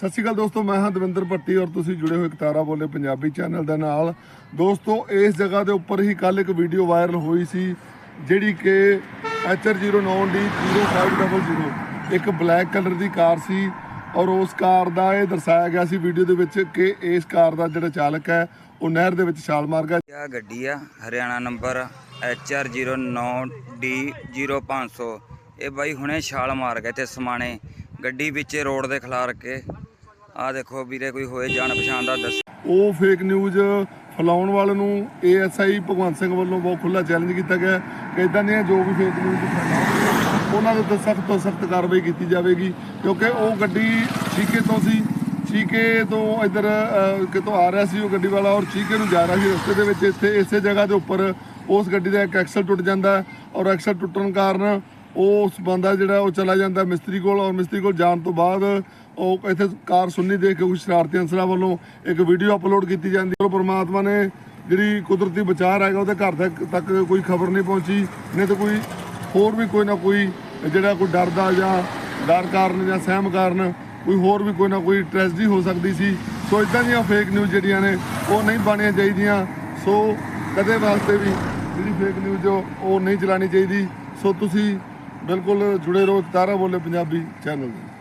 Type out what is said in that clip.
ਸਤਿ ਸ਼੍ਰੀ ਅਕਾਲ ਦੋਸਤੋ, ਮੈਂ ਹਾਂ ਦਵਿੰਦਰ ਭੱਟੀ ਔਰ ਤੁਸੀਂ ਜੁੜੇ ਹੋਏ ਤਾਰਾ ਬੋਲੇ ਪੰਜਾਬੀ ਚੈਨਲ ਦੇ ਨਾਲ। ਦੋਸਤੋ, ਇਸ ਜਗ੍ਹਾ ਦੇ ਉੱਪਰ ਹੀ ਕੱਲ ਇੱਕ ਵੀਡੀਓ ਵਾਇਰਲ ਹੋਈ ਸੀ, ਜਿਹੜੀ ਕਿ HR09D 0500 ਇੱਕ ਬਲੈਕ ਕਲਰ ਦੀ ਕਾਰ ਸੀ ਔਰ ਉਸ ਕਾਰ ਦਾ ਇਹ ਦਰਸਾਇਆ ਗਿਆ ਸੀ ਵੀਡੀਓ ਦੇ ਵਿੱਚ ਕਿ ਇਸ ਕਾਰ ਦਾ ਜਿਹੜਾ ਚਾਲਕ ਹੈ, ਉਹ ਨਹਿਰ ਦੇ ਵਿੱਚ ਛਾਲ ਮਾਰ ਗਿਆ। ਆ ਗੱਡੀ ਆ? ਹਰਿਆਣਾ ਨੰਬਰ HR09D0500 ਇਹ ਬਾਈ ਹੁਣੇ ਛਾਲ ਮਾਰ ਗਏ ਤੇ ਸਮਾਣੇ ਗੱਡੀ ਵਿੱਚ ਰੋਡ ਦੇ ਖਿਲਾਰ ਕੇ ਆ ਦੇਖੋ ਵੀਰੇ ਕੋਈ ਹੋਏ ਜਾਣ ਪਛਾਣ ਦਾ ਦੱਸ ਉਹ ਫੇਕ ਨਿਊਜ਼ ਫੈਲਾਉਣ ਵਾਲੇ ਨੂੰ ਏਐਸਆਈ ਭਗਵੰਤ ਸਿੰਘ ਵੱਲੋਂ ਬਹੁਤ ਖੁੱਲਾ ਚੈਲੰਜ ਕੀਤਾ ਗਿਆ ਕਿ ਇਦਾਂ ਦੀਆਂ ਜੋ ਵੀ ਫੇਕ ਨਿਊਜ਼ ਫੈਲਾਉਣਗੇ ਉਹਨਾਂ ਦੇ ਉੱਤੇ ਸਖਤ ਤੋਂ ਸਖਤ ਕਾਰਵਾਈ ਕੀਤੀ ਜਾਵੇਗੀ। ਕਿਉਂਕਿ ਉਹ ਗੱਡੀ ਚੀਕੇ ਤੋਂ ਸੀ, ਚੀਕੇ ਤੋਂ ਇੱਧਰ ਕਿਤੋਂ ਆ ਰਿਹਾ ਸੀ ਉਹ ਗੱਡੀ ਵਾਲਾ ਔਰ ਚੀਕੇ ਨੂੰ ਜਾ ਰਿਹਾ ਸੀ ਰਸਤੇ ਦੇ ਵਿੱਚ ਇੱਥੇ, ਇਸੇ ਜਗ੍ਹਾ ਦੇ ਉੱਪਰ ਉਸ ਗੱਡੀ ਦਾ ਇੱਕ ਐਕਸਲ ਟੁੱਟ ਜਾਂਦਾ ਔਰ ਐਕਸਲ ਟੁੱਟਣ ਕਾਰਨ ਉਸ ਬੰਦਾ ਜਿਹੜਾ ਉਹ ਚਲਾ ਜਾਂਦਾ ਮਿਸਤਰੀ ਕੋਲ ਔਰ ਮਿਸਤਰੀ ਕੋਲ ਜਾਣ ਤੋਂ ਬਾਅਦ ਉਹ ਇੱਥੇ ਕਾਰ ਸੁਣਨੀ ਦੇਖ ਕੇ ਕੁਝ ਸ਼ਰਾਰਤੀ ਅਨਸਰਾਂ ਵੱਲੋਂ ਇੱਕ ਵੀਡੀਓ ਅਪਲੋਡ ਕੀਤੀ ਜਾਂਦੀ ਔਰ ਪਰਮਾਤਮਾ ਨੇ ਜਿਹੜੀ ਕੁਦਰਤੀ ਵਿਚਾਰ ਹੈਗਾ ਉਹਦੇ ਘਰ ਤੱਕ ਤੱਕ ਕੋਈ ਖਬਰ ਨਹੀਂ ਪਹੁੰਚੀ, ਨਹੀਂ ਤਾਂ ਕੋਈ ਹੋਰ ਵੀ ਕੋਈ ਨਾ ਕੋਈ ਜਿਹੜਾ ਕੋਈ ਡਰਦਾ ਜਾਂ ਡਰ ਕਾਰਨ ਜਾਂ ਸਹਿਮ ਕਾਰਨ ਕੋਈ ਹੋਰ ਵੀ ਕੋਈ ਨਾ ਕੋਈ ਟ੍ਰੈਜਡੀ ਹੋ ਸਕਦੀ ਸੀ। ਸੋ ਇਦਾਂ ਦੀਆਂ ਫੇਕ ਨਿਊਜ਼ ਜਿਹੜੀਆਂ ਨੇ, ਉਹ ਨਹੀਂ ਬਣਨੀਆਂ ਚਾਹੀਦੀਆਂ। ਸੋ ਕਦੇ ਵਾਸਤੇ ਵੀ ਜਿਹੜੀ ਫੇਕ ਨਿਊਜ਼ ਉਹ ਨਹੀਂ ਚਲਾਣੀ ਚਾਹੀਦੀ। ਸੋ ਤੁਸੀਂ ਬਿਲਕੁਲ ਜੁੜੇ ਰਹੋ ਤਾਰਾ ਬੋਲੇ ਪੰਜਾਬੀ ਚੈਨਲ ਦੇ।